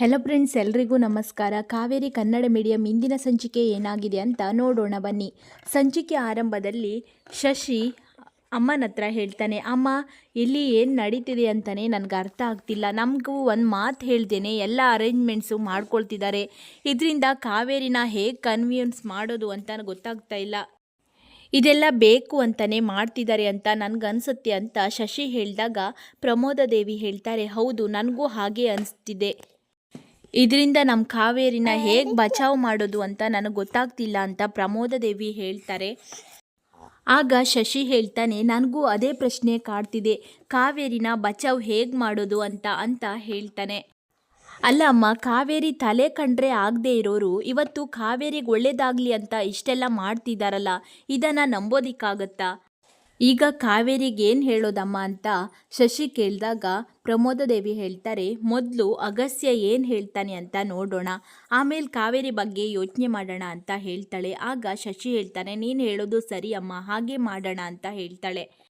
Hello friends ಎಲ್ರಿಗೂ ನಮಸ್ಕಾರ. Kaveri Kannada medium ಇಂದಿನ ಸಂಚಿಕೆ ಏನಾಗಿದೆ ಅಂತ ನೋಡೋಣ ಬನ್ನಿ. ಸಂಚಿಕೆ ಆರಂಭದಲ್ಲಿ ಶಶಿ ಅಮ್ಮನ ಹತ್ರ ಹೇಳ್ತಾನೆ, ಅಮ್ಮ, ಇಲ್ಲಿ ಏನು ನಡೀತಿದೆ ಅಂತಲೇ ನನಗೆ ಅರ್ಥ ಆಗ್ತಿಲ್ಲ. ನಮಗೂ ಒಂದು ಮಾತು ಹೇಳ್ದೇನೆ ಎಲ್ಲ ಅರೇಂಜ್ಮೆಂಟ್ಸು ಮಾಡ್ಕೊಳ್ತಿದ್ದಾರೆ. ಇದರಿಂದ ಕಾವೇರಿನ ಹೇಗೆ ಕನ್ವಿನ್ಸ್ ಮಾಡೋದು ಅಂತ ಗೊತ್ತಾಗ್ತಾ ಇಲ್ಲ. ಇದೆಲ್ಲ ಬೇಕು ಅಂತಲೇ ಮಾಡ್ತಿದ್ದಾರೆ ಅಂತ ನನಗನ್ಸುತ್ತೆ ಅಂತ ಶಶಿ ಹೇಳಿದಾಗ ಪ್ರಮೋದ ದೇವಿ ಹೇಳ್ತಾರೆ, ಹೌದು, ನನಗೂ ಹಾಗೆ ಅನಿಸ್ತಿದೆ. ಇದರಿಂದ ನಮ್ಮ ಕಾವೇರಿನ ಹೇಗೆ ಬಚಾವ್ ಮಾಡೋದು ಅಂತ ನನಗೆ ಗೊತ್ತಾಗ್ತಿಲ್ಲ ಅಂತ ಪ್ರಮೋದ ದೇವಿ ಹೇಳ್ತಾರೆ. ಆಗ ಶಶಿ ಹೇಳ್ತಾನೆ ನನಗೂ ಅದೇ ಪ್ರಶ್ನೆ ಕಾಡ್ತಿದೆ. ಕಾವೇರಿನ ಬಚಾವ್ ಹೇಗೆ ಮಾಡೋದು ಅಂತ ಅಂತ ಹೇಳ್ತಾನೆ. ಅಲ್ಲ ಅಮ್ಮ ಕಾವೇರಿ ತಲೆ ಕಂಡ್ರೆ ಆಗದೆ ಇರೋರು ಇವತ್ತು ಕಾವೇರಿಗೆ ಒಳ್ಳೇದಾಗಲಿ ಅಂತ ಇಷ್ಟೆಲ್ಲ ಮಾಡ್ತಿದ್ದಾರಲ್ಲ ಇದನ್ನು ನಂಬೋದಿಕ್ಕಾಗತ್ತಾ? ಈಗ ಕಾವೇರಿಗೆ ಏನು ಹೇಳೋದಮ್ಮ ಅಂತ ಶಶಿ ಕೇಳಿದಾಗ ಪ್ರಮೋದದೇವಿ ಹೇಳ್ತಾರೆ, ಮೊದಲು ಅಗಸ್ಯ ಏನು ಹೇಳ್ತಾನೆ ಅಂತ ನೋಡೋಣ, ಆಮೇಲೆ ಕಾವೇರಿ ಬಗ್ಗೆ ಯೋಚನೆ ಮಾಡೋಣ ಅಂತ ಹೇಳ್ತಾಳೆ. ಆಗ ಶಶಿ ಹೇಳ್ತಾನೆ, ನೀನು ಹೇಳೋದು ಸರಿ ಅಮ್ಮ, ಹಾಗೆ ಮಾಡೋಣ ಅಂತ ಹೇಳ್ತಾಳೆ.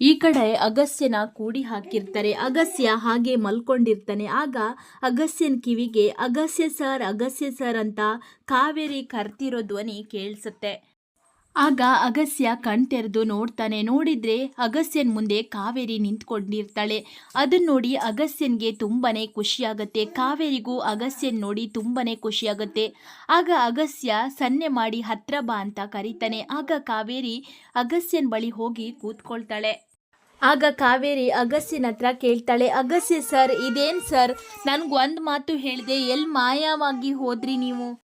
ಈ ಕಡೆ ಅಗಸ್ಯನ ಕೂಡಿ ಹಾಕಿರ್ತಾರೆ. ಅಗಸ್ಯ ಹಾಗೆ ಮಲ್ಕೊಂಡಿರ್ತಾನೆ. ಆಗ ಅಗಸ್ಯನ ಕಿವಿಗೆ ಅಗಸ್ಯ ಸರ್ ಅಗಸ್ಯ ಸರ್ ಅಂತ ಕಾವೇರಿ ಕರ್ತಿರೋ ಧ್ವನಿ ಕೇಳಿಸುತ್ತೆ. ಆಗ ಅಗಸ್ಯ ಕಣ್ತೆರೆದು ನೋಡ್ತಾನೆ. ನೋಡಿದ್ರೆ ಅಗಸ್ಯನ್ ಮುಂದೆ ಕಾವೇರಿ ನಿಂತ್ಕೊಂಡಿರ್ತಾಳೆ. ಅದನ್ನ ನೋಡಿ ಅಗಸ್ಯನ್ಗೆ ತುಂಬಾನೇ ಖುಷಿಯಾಗತ್ತೆ. ಕಾವೇರಿಗೂ ಅಗಸ್ಯನ್ ನೋಡಿ ತುಂಬಾನೇ ಖುಷಿಯಾಗತ್ತೆ. ಆಗ ಅಗಸ್ಯ, ಸನ್ನೆ ಮಾಡಿ ಹತ್ರ ಬಾ ಅಂತ ಕರೀತಾನೆ. ಆಗ ಕಾವೇರಿ ಅಗಸ್ಯನ್ ಬಳಿ ಹೋಗಿ ಕೂತ್ಕೊಳ್ತಾಳೆ. ಆಗ ಕಾವೇರಿ ಅಗಸ್ಯನ ಹತ್ರ ಕೇಳ್ತಾಳೆ, ಅಗಸ್ಯ ಸರ್, ಇದೇನ್ ಸರ್? ನನಗೊಂದು ಮಾತು ಹೇಳಿದೆ ಎಲ್ಲಿ ಮಾಯವಾಗಿ ಹೋದ್ರಿ ನೀವು?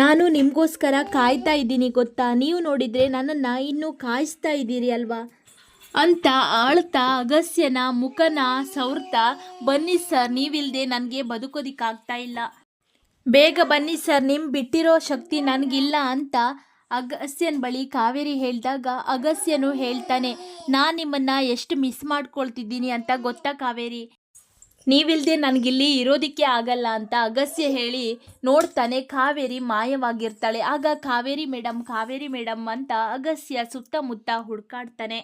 ನಾನು ನಿಮಗೋಸ್ಕರ ಕಾಯ್ತಾ ಇದ್ದೀನಿ ಗೊತ್ತಾ? ನೀವು ನೋಡಿದರೆ ನನ್ನನ್ನು ಇನ್ನೂ ಕಾಯಿಸ್ತಾ ಇದ್ದೀರಿ ಅಲ್ವಾ? ಅಂತ ಆಳ್ತಾ ಅಗಸ್ಯನ ಮುಖನ ಸವರ್ತಾ ಬನ್ನಿ ಸರ್ ನೀವಿಲ್ಲದೆ ನನಗೆ ಬದುಕೋದಿಕ್ಕಾಗ್ತಾ ಇಲ್ಲ. ಬೇಗ ಬನ್ನಿ ಸರ್ ನಿಮ್ಮ ಬಿಟ್ಟಿರೋ ಶಕ್ತಿ ನನಗಿಲ್ಲ ಅಂತ ಅಗಸ್ಯನ ಬಳಿ ಕಾವೇರಿ ಹೇಳಿದಾಗ ಅಗಸ್ಯನು ಹೇಳ್ತಾನೆ, ನಾನು ನಿಮ್ಮನ್ನು ಎಷ್ಟು ಮಿಸ್ ಮಾಡ್ಕೊಳ್ತಿದ್ದೀನಿ ಅಂತ ಗೊತ್ತಾ ಕಾವೇರಿ? ನೀವಿಲ್ದೆ ನನಗಿಲ್ಲಿ ಇರೋದಕ್ಕೆ ಆಗಲ್ಲ ಅಂತ ಅಗಸ್ಯ ಹೇಳಿ ನೋಡ್ತಾನೆ ಕಾವೇರಿ ಮಾಯವಾಗಿರ್ತಾಳೆ. ಆಗ ಕಾವೇರಿ ಮೇಡಮ್ ಕಾವೇರಿ ಮೇಡಮ್ ಅಂತ ಅಗಸ್ಯ ಸುತ್ತಮುತ್ತ ಹುಡ್ಕಾಡ್ತಾನೆ.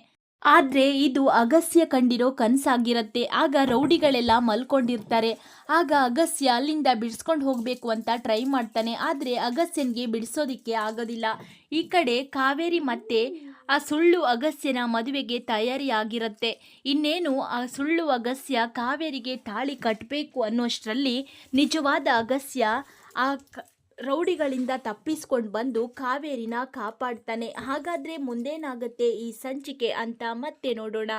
ಆದರೆ ಇದು ಅಗಸ್ಯ ಕಂಡಿರೋ ಕನಸಾಗಿರುತ್ತೆ. ಆಗ ರೌಡಿಗಳೆಲ್ಲ ಮಲ್ಕೊಂಡಿರ್ತಾರೆ. ಆಗ ಅಗಸ್ಯ ಅಲ್ಲಿಂದ ಬಿಡಿಸ್ಕೊಂಡು ಹೋಗಬೇಕು ಅಂತ ಟ್ರೈ ಮಾಡ್ತಾನೆ. ಆದರೆ ಅಗಸ್ಯನ್ಗೆ ಬಿಡಿಸೋದಿಕ್ಕೆ ಆಗೋದಿಲ್ಲ. ಈ ಕಡೆ ಕಾವೇರಿ ಮತ್ತೆ ಆ ಸುಳ್ಳು ಅಗಸ್ಯನ ಮದುವೆಗೆ ತಯಾರಿ ಆಗಿರುತ್ತೆ ಇನ್ನೇನು ಆ ಸುಳ್ಳು ಅಗಸ್ಯ ಕಾವೇರಿಗೆ ತಾಳಿ ಕಟ್ಟಬೇಕು ಅನ್ನೋಷ್ಟರಲ್ಲಿ ನಿಜವಾದ ಅಗಸ್ಯ ಆ ರೌಡಿಗಳಿಂದ ತಪ್ಪಿಸ್ಕೊಂಡು ಬಂದು ಕಾವೇರಿನ ಕಾಪಾಡ್ತಾನೆ. ಹಾಗಾದ್ರೆ ಮುಂದೇನಾಗುತ್ತೆ ಈ ಸಂಚಿಕೆ ಅಂತ ಮತ್ತೆ ನೋಡೋಣ.